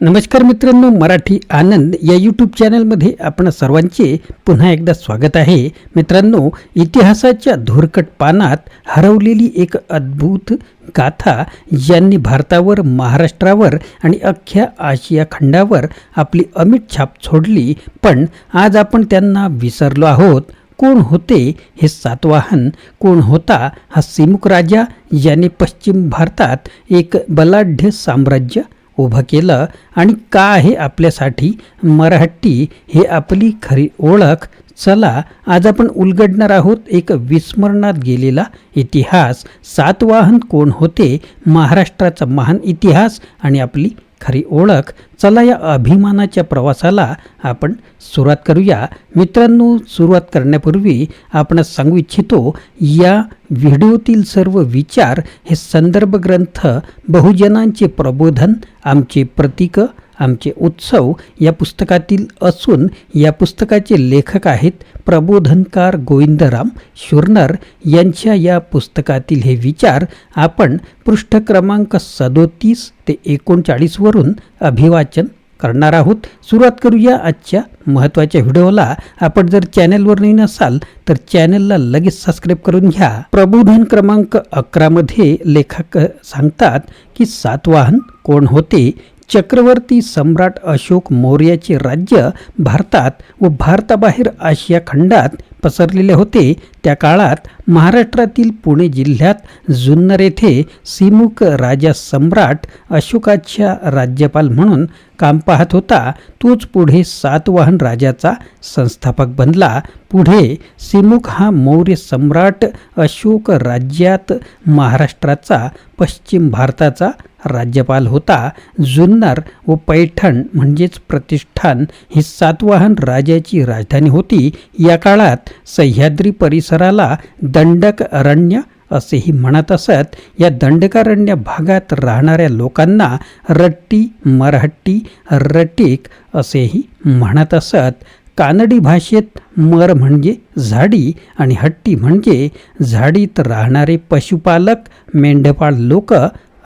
नमस्कार मित्रांनो मराठी आनंद या यूट्यूब चॅनलमध्ये आपण सर्वांचे पुन्हा एकदा स्वागत आहे. मित्रांनो इतिहासाच्या धुरकट पानात हरवलेली एक अद्भुत गाथा ज्यांनी भारतावर महाराष्ट्रावर आणि अख्ख्या आशिया खंडावर आपली अमिट छाप सोडली पण आज आपण त्यांना विसरलो आहोत. कोण होते हे सातवाहन? कोण होता हा सिमुक राजा ज्याने पश्चिम भारतात एक बलाढ्य साम्राज्य उभं केलं आणि का आहे आपल्यासाठी मराठी हे आपली खरी ओळख? चला आज आपण उलगडणार आहोत एक विस्मरणात गेलेला इतिहास. सातवाहन कोण होते? महाराष्ट्राचा महान इतिहास आणि आपली खरी ओळख चला या अभिमानाच्या प्रवासाला आपण सुरुवात करूया. मित्रांनो सुरुवात करण्यापूर्वी आपण सांगू इच्छितो या व्हिडिओतील सर्व विचार हे संदर्भ ग्रंथ बहुजनांचे प्रबोधन आमचे प्रतीक आमचे उत्सव या पुस्तकातील असून या पुस्तकाचे लेखक आहेत प्रबोधनकार गोविंदराम शुरनर. यांच्या या पुस्तकातील हे विचार आपण पृष्ठ क्रमांक सदोतीस ते एकोणचाळीसवरून अभिवाचन करणार आहोत. सुरुवात करूया आजच्या महत्त्वाच्या व्हिडिओला. आपण जर चॅनेलवर नाही नसाल तर चॅनेलला लगेच सबस्क्राईब करून घ्या. प्रबोधन क्रमांक अकरामध्ये लेखक सांगतात की सातवाहन कोण होते? चक्रवर्ती सम्राट अशोक मौर्याचे राज्य भारतात व भारताबाहेर आशिया खंडात पसरलेले होते. त्या काळात महाराष्ट्रातील पुणे जिल्ह्यात जुन्नर येथे सिमुक राजा सम्राट अशोकाच्या राज्यपाल म्हणून काम पाहत होता. तोच पुढे सातवाहन राजाचा संस्थापक बनला. पुढे सिमुक हा मौर्य सम्राट अशोक राज्यात महाराष्ट्राचा पश्चिम भारताचा राज्यपाल होता जुन्नर व पैठण म्हणजेच प्रतिष्ठान ही सातवाहन राजाची राजधानी होती. या काळात सह्याद्री परिसराला दंडक अरण्य असेही म्हणत असत. या दंडकारण्य भागात राहणाऱ्या लोकांना रट्टी मरहट्टी रटीक असेही म्हणत असत. कानडी भाषेत मर म्हणजे झाडी आणि हट्टी म्हणजे झाडीत राहणारे पशुपालक मेंढपाळ लोक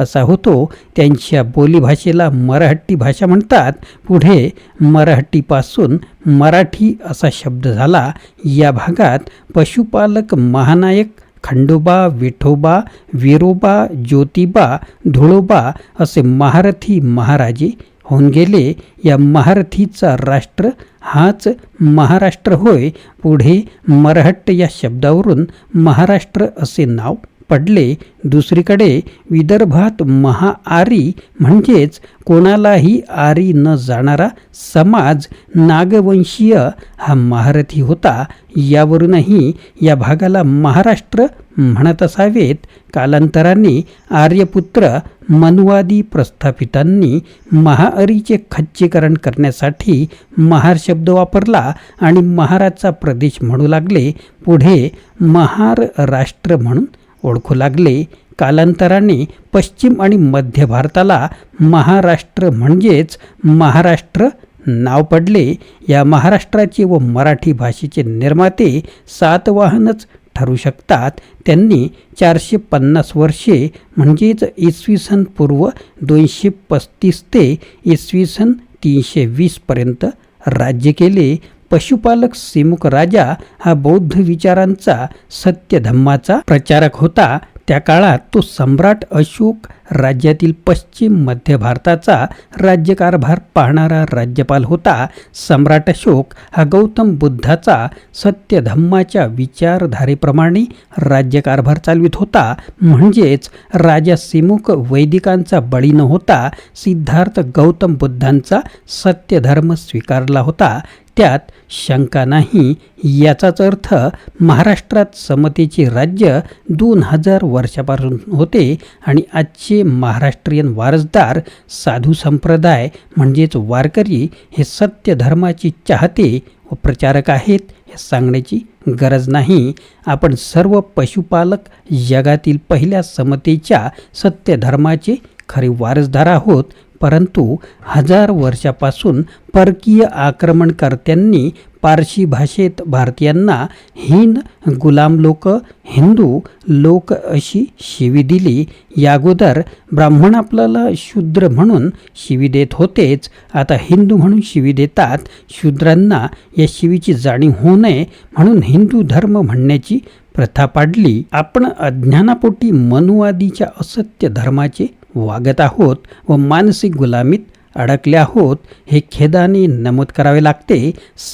असा होतो. त्यांच्या बोलीभाषेला मराठी भाषा म्हणतात. पुढे मराठीपासून मराठी असा शब्द झाला. या भागात पशुपालक महानायक खंडोबा विठोबा विरोबा ज्योतिबा धुळोबा असे महारथी महाराजे होऊन गेले. या महारथीचा राष्ट्र हाच महाराष्ट्र होय. पुढे मरहट्ट या शब्दावरून महाराष्ट्र असे नाव पडले. दुसरीकडे विदर्भात महाआरी म्हणजेच कोणालाही आरी न जाणारा समाज नागवंशीय हा महारथी होता. यावरूनही या भागाला महाराष्ट्र म्हणत असावेत. कालांतराने आर्यपुत्र मनुवादी प्रस्थापितांनी महाअरीचे खच्चीकरण करण्यासाठी महार शब्द वापरला आणि महाराचा प्रदेश म्हणू लागले. पुढे महार राष्ट्र म्हणून ओळखू लागले. कालांतराने पश्चिम आणि मध्य भारताला महाराष्ट्र म्हणजेच महाराष्ट्र नाव पडले. या महाराष्ट्राचे व मराठी भाषेचे निर्माते सातवाहनच ठरू शकतात. त्यांनी चारशे पन्नास वर्षे म्हणजेच इसवी सन पूर्व दोनशे पस्तीस ते इसवी सन तीनशे वीसपर्यंत राज्य केले. पशुपालक सिमुक राजा हा बौद्ध विचारांचा सत्यधम्माचा प्रचारक होता. त्या काळात तो सम्राट अशोक राज्यातील पश्चिम मध्य भारताचा राज्यकारभार पाहणारा राज्यपाल होता. सम्राट अशोक हा गौतम बुद्धाचा सत्यधम्माच्या विचारधारेप्रमाणे राज्यकारभार चालवित होता. म्हणजेच राजा सिमुक वैदिकांचा बळी न होता सिद्धार्थ गौतम बुद्धांचा सत्यधर्म स्वीकारला होता. त्यात शंका नाही. याचाच अर्थ महाराष्ट्रात समतेचे राज्य दोन हजार वर्षापासून होते आणि आजचे महाराष्ट्रीयन वारसदार साधू संप्रदाय म्हणजेच वारकरी हे सत्य धर्माची चाहते व प्रचारक आहेत हे सांगण्याची गरज नाही. आपण सर्व पशुपालक जगातील पहिल्या समतेच्या सत्य धर्माचे खरे वारसदार आहोत परंतु हजार वर्षापासून परकीय आक्रमणकर्त्यांनी पारशी भाषेत भारतीयांना हिंद गुलाम लोक हिंदू लोक अशी शिवी दिली. यागोदर ब्राह्मण आपल्याला शूद्र म्हणून शिवी देत होतेच. आता हिंदू म्हणून शिवी देतात. शूद्रांना या शिवीची जाणीव होऊ नये म्हणून हिंदू धर्म म्हणण्याची प्रथा पाडली. आपण अज्ञानापोटी मनुवादीच्या असत्य धर्माचे वागत आहोत व मानसिक गुलामीत अडकले आहोत हे खेदाने नमूद करावे लागते.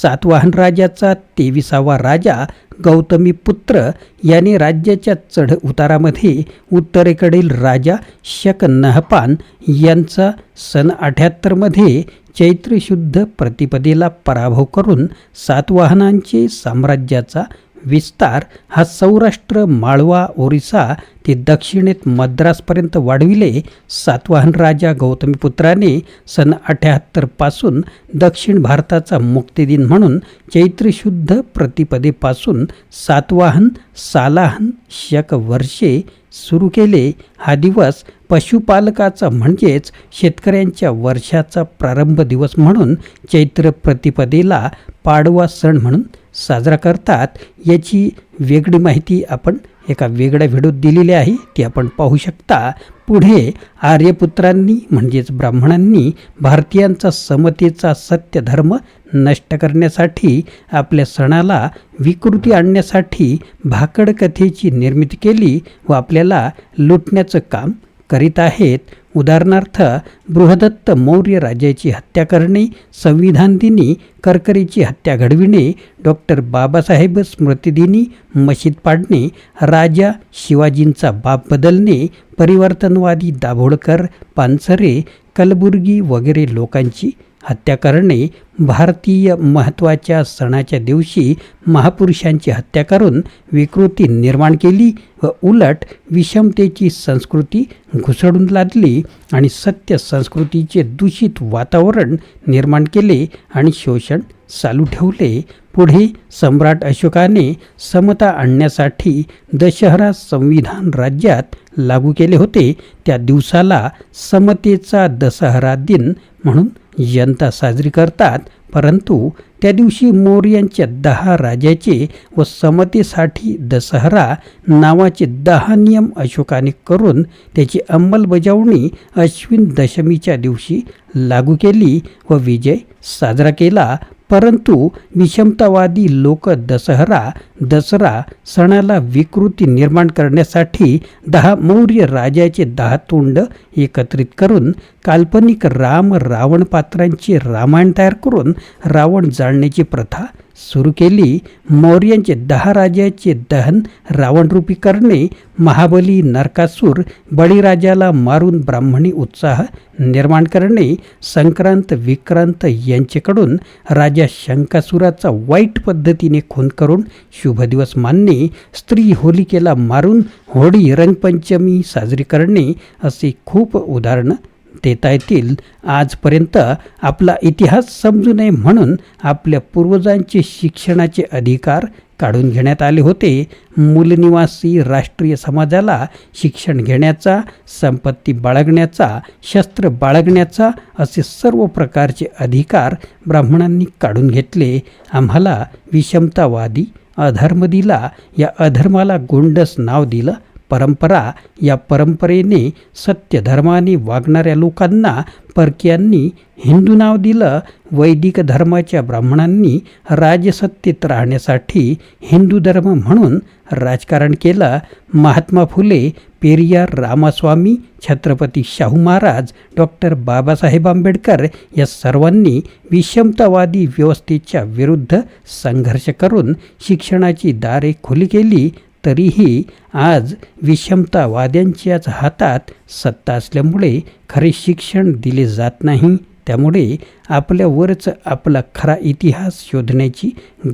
सातवाहन राजाचा तेविसावा राजा गौतमी पुत्र याने राज्याच्या चढ उतारामध्ये उत्तरेकडील राजा शक नहपान यांचा सन अठ्याहत्तरमध्ये चैत्रशुद्ध प्रतिपदेला पराभव करून सातवाहनांचे साम्राज्याचा विस्तार हा सौराष्ट्र माळवा ओरिसा ते दक्षिणेत मद्रासपर्यंत वाढविले. सातवाहन राजा गौतमीपुत्राने सन अठ्याहत्तरपासून दक्षिण भारताचा मुक्तिदिन म्हणून चैत्रशुद्ध प्रतिपदेपासून सातवाहन सालाहन शक वर्षे सुरू केले. हा दिवस पशुपालकाचा म्हणजेच शेतकऱ्यांच्या वर्षाचा प्रारंभ दिवस म्हणून चैत्र प्रतिपदेला पाडवा सण म्हणून साजरा करतात. याची वेगळी माहिती आपण एका वेगळ्या व्हिडिओत दिलेली आहे. ती आपण पाहू शकता. पुढे आर्यपुत्रांनी म्हणजेच ब्राह्मणांनी भारतीयांचा समतेचा सत्य धर्म नष्ट करण्यासाठी आपल्या सणाला विकृती आणण्यासाठी भाकड कथेची निर्मिती केली व आपल्याला लुटण्याचं काम करीत आहेत. उदाहरणार्थ बृहदत्त मौर्य राजाची हत्या करणे संविधान दिनी करकरीची हत्या घडविणे डॉक्टर बाबासाहेब स्मृतिदिनी मशीद पाडणे राजा शिवाजींचा बाप बदलणे परिवर्तनवादी दाभोळकर पानसरे कलबुर्गी वगैरे लोकांची हत्या करणे भारतीय महत्त्वाच्या सणाच्या दिवशी महापुरुषांची हत्या करून विकृती निर्माण केली व उलट विषमतेची संस्कृती घुसडून लादली आणि सत्य संस्कृतीचे दूषित वातावरण निर्माण केले आणि शोषण चालू ठेवले. पुढे सम्राट अशोकाने समता आणण्यासाठी दशहरा संविधान राज्यात लागू केले होते. त्या दिवसाला समतेचा दसहरा दिन म्हणून जनता साजरी करतात परंतु त्या दिवशी मौर्यांच्या दहा राजाचे व समतेसाठी दसहरा नावाचे दहा नियम अशोकाने करून त्याची अंमलबजावणी अश्विन दशमीच्या दिवशी लागू केली व विजय साजरा केला. परंतु विषमतावादी लोक दसहरा दसरा सणाला विकृती निर्माण करण्यासाठी दहा मौर्य राजाचे दहा तोंड एकत्रित करून काल्पनिक राम रावण पात्रांचे रामायण तयार करून रावण जाळण्याची प्रथा सुरू केली. मौर्यांचे दहा राजाचे दहन रावणरूपी करणे महाबली नरकासूर बळीराजाला मारून ब्राह्मणी उत्साह निर्माण करणे संक्रांत विक्रांत यांच्याकडून राजा शंकासुराचा वाईट पद्धतीने खून करून शुभ दिवस मानणे स्त्री होलिकेला मारून होळी रंगपंचमी साजरी करणे असे खूप उदाहरणं देता येतील. आजपर्यंत आपला इतिहास समजू नये म्हणून आपल्या पूर्वजांचे शिक्षणाचे अधिकार काढून घेण्यात आले होते. मूलनिवासी राष्ट्रीय समाजाला शिक्षण घेण्याचा संपत्ती बाळगण्याचा शस्त्र बाळगण्याचा असे सर्व प्रकारचे अधिकार ब्राह्मणांनी काढून घेतले. आम्हाला विषमतावादी अधर्म दिला. या अधर्माला गोंडस नाव दिलं. परंपरा या परंपरेने सत्यधर्माने वागणाऱ्या लोकांना परकीयांनी हिंदू नाव दिलं वैदिक धर्माच्या ब्राह्मणांनी राजसत्तेत राहण्यासाठी हिंदू धर्म म्हणून राजकारण केलं. महात्मा फुले पेरियार रामास्वामी छत्रपती शाहू महाराज डॉक्टर बाबासाहेब आंबेडकर या सर्वांनी विषमतावादी व्यवस्थेच्या विरुद्ध संघर्ष करून शिक्षणाची दारे खुली केली. तरीही आज विषमतावाद्यांच्याच हातात सत्ता असल्यामुळे खरे शिक्षण दिले जात नाही. त्यामुळे आपल्यावरच आपला खरा इतिहास शोधण्याची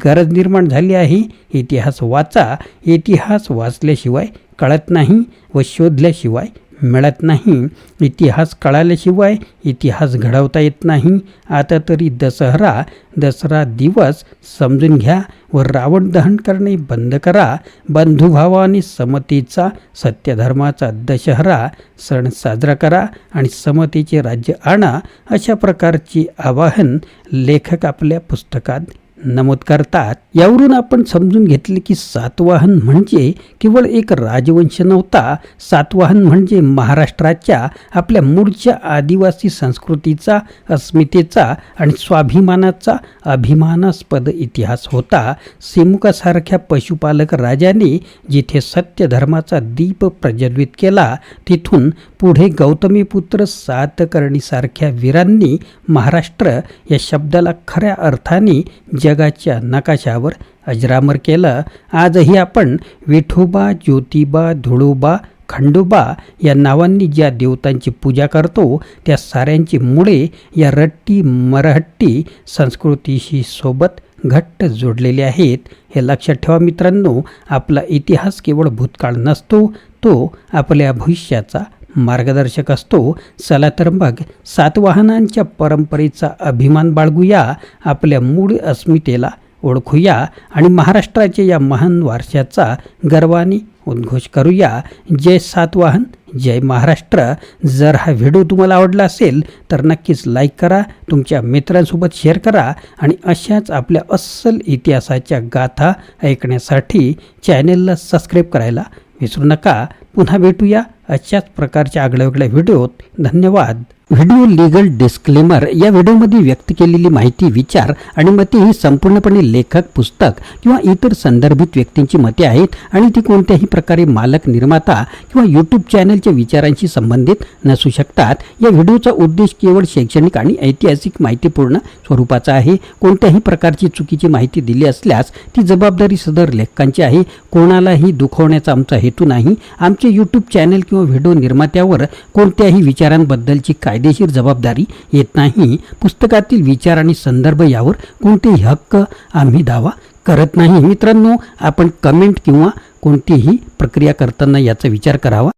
गरज निर्माण झाली आहे. इतिहास वाचा इतिहास वाचल्याशिवाय कळत नाही व शोधल्याशिवाय मिळत नाही. इतिहास कळाल्याशिवाय इतिहास घडवता येत नाही. आता तरी दसहरा दसरा दिवस समजून घ्या व रावण दहन करणे बंद करा. बंधुभावाने समतेचा सत्यधर्माचा दशहरा सण साजरा करा आणि समतेचे राज्य आणा अशा प्रकारचे आवाहन लेखक आपल्या पुस्तकात नमूद करतात. यावरून आपण समजून घेतले की सातवाहन म्हणजे केवळ एक राजवंश नव्हता. सातवाहन म्हणजे महाराष्ट्राच्या आपल्या मूळच्या आदिवासी संस्कृतीचा अस्मितेचा आणि स्वाभिमानाचा अभिमानास्पद इतिहास होता. सिमुकासारख्या पशुपालक राजाने जिथे सत्य धर्माचा दीप प्रज्वलित केला तिथून पुढे गौतमीपुत्र सातकर्णीसारख्या वीरांनी महाराष्ट्र या शब्दाला खऱ्या अर्थाने जगाच्या नकाशावर अजरामर केलं. आजही आपण विठोबा ज्योतिबा धुळोबा खंडोबा या नावांनी ज्या देवतांची पूजा करतो त्या साऱ्यांची मुळे या रट्टी मरहट्टी संस्कृतीशी सोबत घट्ट जोडलेले आहेत. हे लक्षात ठेवा मित्रांनो आपला इतिहास केवळ भूतकाळ नसतो तो आपल्या भविष्याचा मार्गदर्शक असतो. चला तर मग सातवाहनांच्या परंपरेचा अभिमान बाळगूया आपल्या मूळ अस्मितेला ओळखूया आणि महाराष्ट्राच्या या महान वारशाचा गर्वाने उद्घोष करूया. जय सातवाहन जय महाराष्ट्र. जर हा व्हिडिओ तुम्हाला आवडला असेल तर नक्कीच लाईक करा तुमच्या मित्रांसोबत शेअर करा आणि अशाच आपल्या अस्सल इतिहासाच्या गाथा ऐकण्यासाठी चॅनेलला सबस्क्राईब करायला विसरू नका. पुन्हा भेटूया. अशाच प्रकारच्या आगळ्यावेगळ्या व्हिडिओत धन्यवाद. व्हिडिओ लिगल डिस्क्लेमर या व्हिडिओमध्ये व्यक्त केलेली माहिती विचार आणि मते ही संपूर्णपणे लेखक पुस्तक किंवा इतर संदर्भित व्यक्तींची मते आहेत आणि ती कोणत्याही प्रकारे मालक निर्माता किंवा यूट्यूब चॅनलच्या विचारांशी संबंधित नसू शकतात. या व्हिडिओचा उद्देश केवळ शैक्षणिक आणि ऐतिहासिक माहितीपूर्ण स्वरूपाचा आहे. कोणत्याही प्रकारची चुकीची माहिती दिली असल्यास ती जबाबदारी सदर लेखकांची आहे. कोणालाही दुखवण्याचा आमचा हेतू नाही. आमचे यूट्यूब चॅनल किंवा व्हिडिओ निर्मात्यावर कोणत्याही विचारांबद्दलची कायदेशीर जबाबदारी येत नाही. पुस्तकातील विचार आणि संदर्भ यावर कोणतेही हक्क आम्ही दावा करत नाही. मित्रांनो आपण कमेंट किंवा कोणतीही प्रक्रिया करताना याचा विचार करावा.